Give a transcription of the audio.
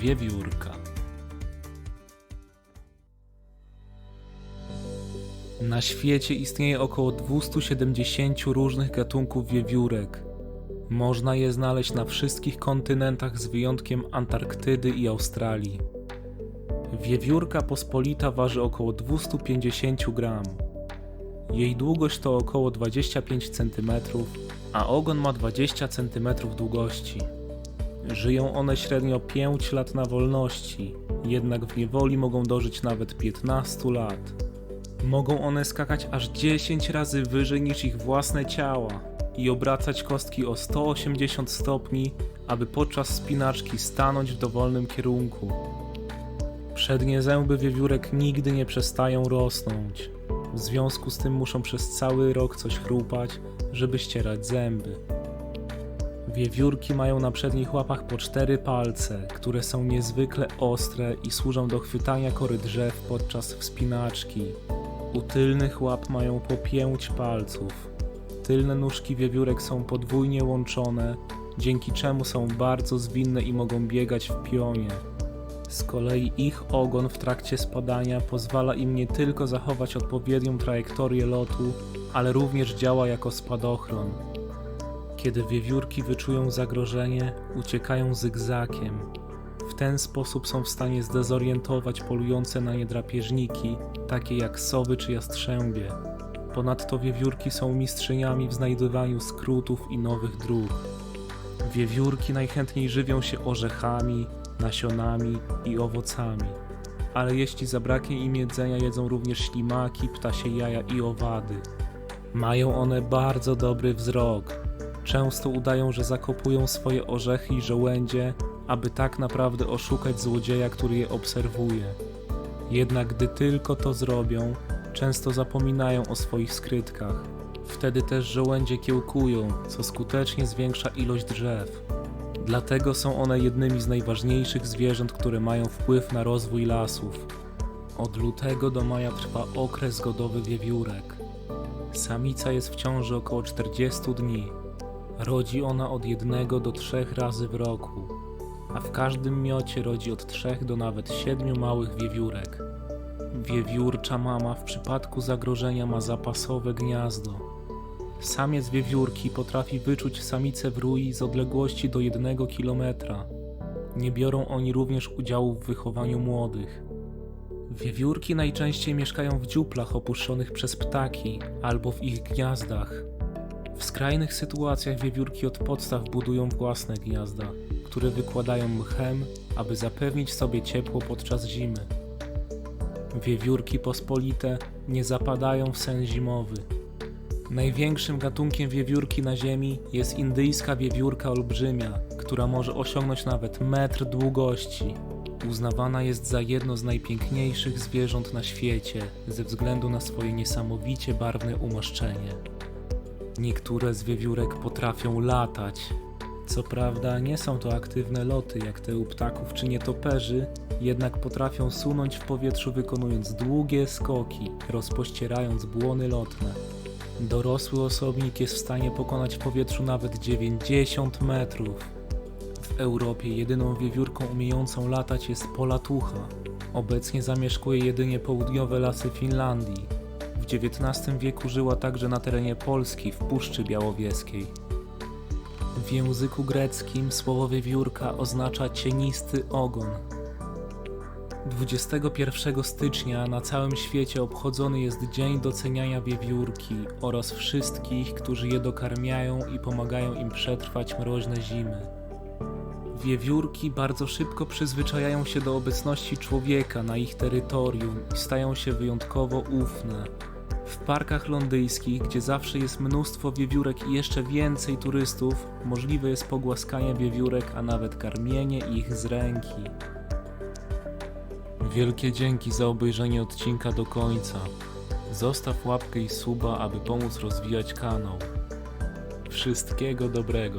wiewiórka. Na świecie istnieje około 270 różnych gatunków wiewiórek. Można je znaleźć na wszystkich kontynentach z wyjątkiem Antarktydy i Australii. Wiewiórka pospolita waży około 250 gram. Jej długość to około 25 cm, a ogon ma 20 cm długości. Żyją one średnio 5 lat na wolności, jednak w niewoli mogą dożyć nawet 15 lat. Mogą one skakać aż 10 razy wyżej niż ich własne ciała i obracać kostki o 180 stopni, aby podczas spinaczki stanąć w dowolnym kierunku. Przednie zęby wiewiórek nigdy nie przestają rosnąć. W związku z tym muszą przez cały rok coś chrupać, żeby ścierać zęby. Wiewiórki mają na przednich łapach po cztery palce, które są niezwykle ostre i służą do chwytania kory drzew podczas wspinaczki. U tylnych łap mają po pięć palców. Tylne nóżki wiewiórek są podwójnie łączone, dzięki czemu są bardzo zwinne i mogą biegać w pionie. Z kolei ich ogon w trakcie spadania pozwala im nie tylko zachować odpowiednią trajektorię lotu, ale również działa jako spadochron. Kiedy wiewiórki wyczują zagrożenie, uciekają zygzakiem. W ten sposób są w stanie zdezorientować polujące na nie drapieżniki, takie jak sowy czy jastrzębie. Ponadto wiewiórki są mistrzyniami w znajdywaniu skrótów i nowych dróg. Wiewiórki najchętniej żywią się orzechami, nasionami i owocami. Ale jeśli zabraknie im jedzenia, jedzą również ślimaki, ptasie jaja i owady. Mają one bardzo dobry wzrok. Często udają, że zakopują swoje orzechy i żołędzie, aby tak naprawdę oszukać złodzieja, który je obserwuje. Jednak gdy tylko to zrobią, często zapominają o swoich skrytkach. Wtedy też żołędzie kiełkują, co skutecznie zwiększa ilość drzew. Dlatego są one jednymi z najważniejszych zwierząt, które mają wpływ na rozwój lasów. Od lutego do maja trwa okres godowy wiewiórek. Samica jest w ciąży około 40 dni. Rodzi ona od jednego do trzech razy w roku, a w każdym miocie rodzi od trzech do nawet siedmiu małych wiewiórek. Wiewiórcza mama w przypadku zagrożenia ma zapasowe gniazdo. Samiec wiewiórki potrafi wyczuć samicę w rui z odległości do jednego kilometra. Nie biorą oni również udziału w wychowaniu młodych. Wiewiórki najczęściej mieszkają w dziuplach opuszczonych przez ptaki albo w ich gniazdach. W skrajnych sytuacjach wiewiórki od podstaw budują własne gniazda, które wykładają mchem, aby zapewnić sobie ciepło podczas zimy. Wiewiórki pospolite nie zapadają w sen zimowy. Największym gatunkiem wiewiórki na Ziemi jest indyjska wiewiórka olbrzymia, która może osiągnąć nawet metr długości. Uznawana jest za jedno z najpiękniejszych zwierząt na świecie ze względu na swoje niesamowicie barwne umaszczenie. Niektóre z wiewiórek potrafią latać. Co prawda nie są to aktywne loty jak te u ptaków czy nietoperzy, jednak potrafią sunąć w powietrzu wykonując długie skoki, rozpościerając błony lotne. Dorosły osobnik jest w stanie pokonać w powietrzu nawet 90 metrów. W Europie jedyną wiewiórką umiejącą latać jest polatucha. Obecnie zamieszkuje jedynie południowe lasy Finlandii. XIX wieku żyła także na terenie Polski w Puszczy Białowieskiej. W języku greckim słowo wiewiórka oznacza cienisty ogon. 21 stycznia na całym świecie obchodzony jest Dzień Doceniania Wiewiórki oraz wszystkich, którzy je dokarmiają i pomagają im przetrwać mroźne zimy. Wiewiórki bardzo szybko przyzwyczajają się do obecności człowieka na ich terytorium i stają się wyjątkowo ufne. Parkach londyńskich, gdzie zawsze jest mnóstwo wiewiórek i jeszcze więcej turystów, możliwe jest pogłaskanie wiewiórek, a nawet karmienie ich z ręki. Wielkie dzięki za obejrzenie odcinka do końca. Zostaw łapkę i suba, aby pomóc rozwijać kanał. Wszystkiego dobrego.